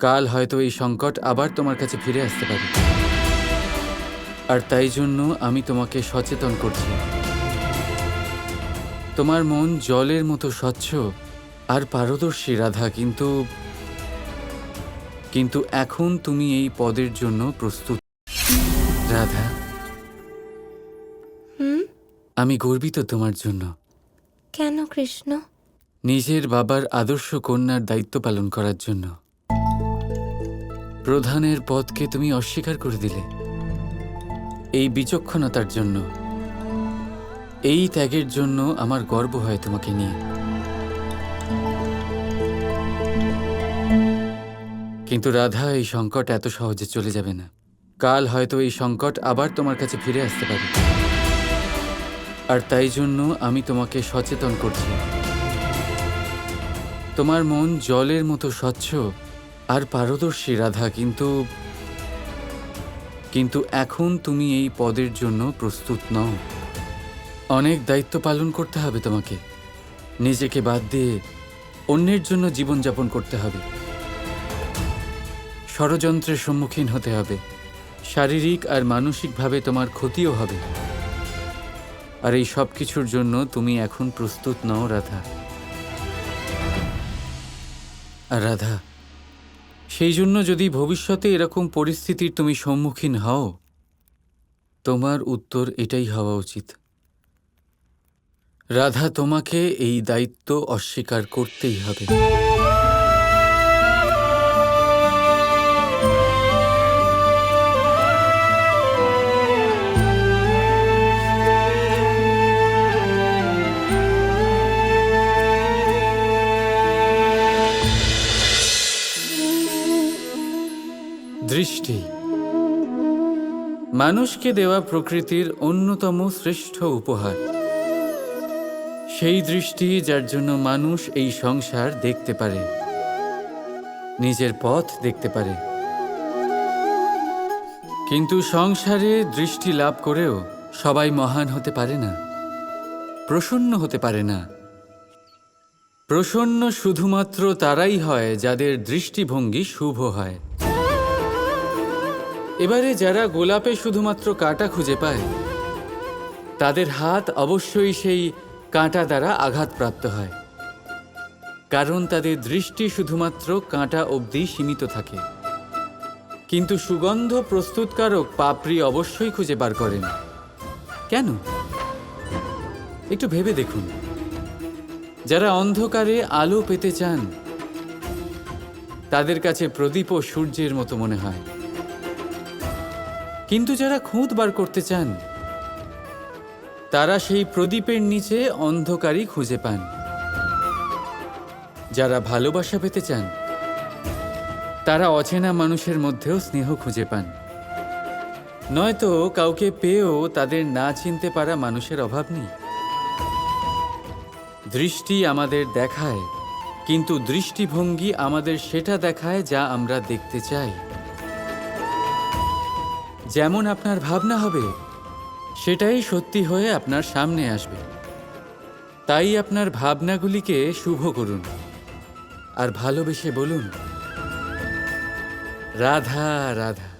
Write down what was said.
কাল হয়তো এই সংকট আবার তোমার কাছে ফিরে আসতে পারে। আর তাই জন্য আমি তোমাকে সচেতন করছি। তোমার মন জলের মতো স্বচ্ছ আর পারদর্শী রাধা কিন্তু কিন্তু এখন তুমি এই পদের জন্য প্রস্তুত। রাধা হুম? আমি গর্বিত তোমার জন্য। কেন কৃষ্ণ? নিজের বাবার আদর্শ কন্যার দায়িত্ব পালন করার জন্য। প্রধানের পদকে তুমি অস্বীকার করে দিলে। এই বিচক্ষণতার জন্য, এই ত্যাগের জন্য আমার গর্ব হয় তোমাকে নিয়ে। কিন্তু রাধা, এই সংকট এত সহজে চলে যাবে না। কাল হয়তো এই সংকট আবার তোমার কাছে ফিরে আসতে পারে। আর তাই জন্য আমি তোমাকে সচেতন করছি। তোমার মন জলের মতো স্বচ্ছ আর পারদর্শী, রাধা, কিন্তু কিন্তু এখন তুমি এই পদের জন্য প্রস্তুত নও। অনেক দায়িত্ব পালন করতে হবে তোমাকে। নিজেকে বাদ দিয়ে অন্যের জন্য জীবনযাপন করতে হবে। ষড়যন্ত্রের সম্মুখীন হতে হবে। শারীরিক আর মানসিকভাবে তোমার ক্ষতিও হবে। আর এই সব কিছুর জন্য তুমি এখন প্রস্তুত নও, রাধা। রাধা সেই জন্য যদি ভবিষ্যতে এরকম পরিস্থিতির তুমি সম্মুখীন হও, তোমার উত্তর এটাই হওয়া উচিত। রাধা, তোমাকে এই দায়িত্ব অস্বীকার করতেই হবে। দৃষ্টি। মানুষকে দেওয়া প্রকৃতির অন্যতম শ্রেষ্ঠ উপহার। সেই দৃষ্টি যার জন্য মানুষ এই সংসার দেখতে পারে, নিজের পথ দেখতে পারে। কিন্তু সংসারে দৃষ্টি লাভ করেও সবাই মহান হতে পারে না, প্রসন্ন হতে পারে না। প্রসন্ন শুধুমাত্র তারাই হয় যাদের দৃষ্টিভঙ্গি শুভ হয়। এবারে যারা গোলাপে শুধুমাত্র কাঁটা খুঁজে পায়, তাদের হাত অবশ্যই সেই কাঁটা দ্বারা আঘাতপ্রাপ্ত হয়, কারণ তাদের দৃষ্টি শুধুমাত্র কাঁটা অবধি সীমিত থাকে। কিন্তু সুগন্ধ প্রস্তুতকারক পাপড়ি অবশ্যই খুঁজে বার করেন। কেন? একটু ভেবে দেখুন। যারা অন্ধকারে আলো পেতে চান, তাদের কাছে প্রদীপ ও সূর্যের মতো মনে হয়। কিন্তু যারা খুঁত বার করতে চান, তারা সেই প্রদীপের নিচে অন্ধকারই খুঁজে পান। যারা ভালোবাসা পেতে চান, তারা অচেনা মানুষের মধ্যেও স্নেহ খুঁজে পান। নয়তো কাউকে পেয়েও তাদের না চিনতে পারা মানুষের অভাব নেই। দৃষ্টি আমাদের দেখায়, কিন্তু দৃষ্টিভঙ্গি আমাদের সেটা দেখায় যা আমরা দেখতে চাই। যেমন আপনার ভাবনা হবে, সেটাই সত্যি হয়ে আপনার সামনে আসবে। তাই আপনার ভাবনাগুলিকে শুভ করুন। আর ভালোবেসে বলুন, রাধা রাধা।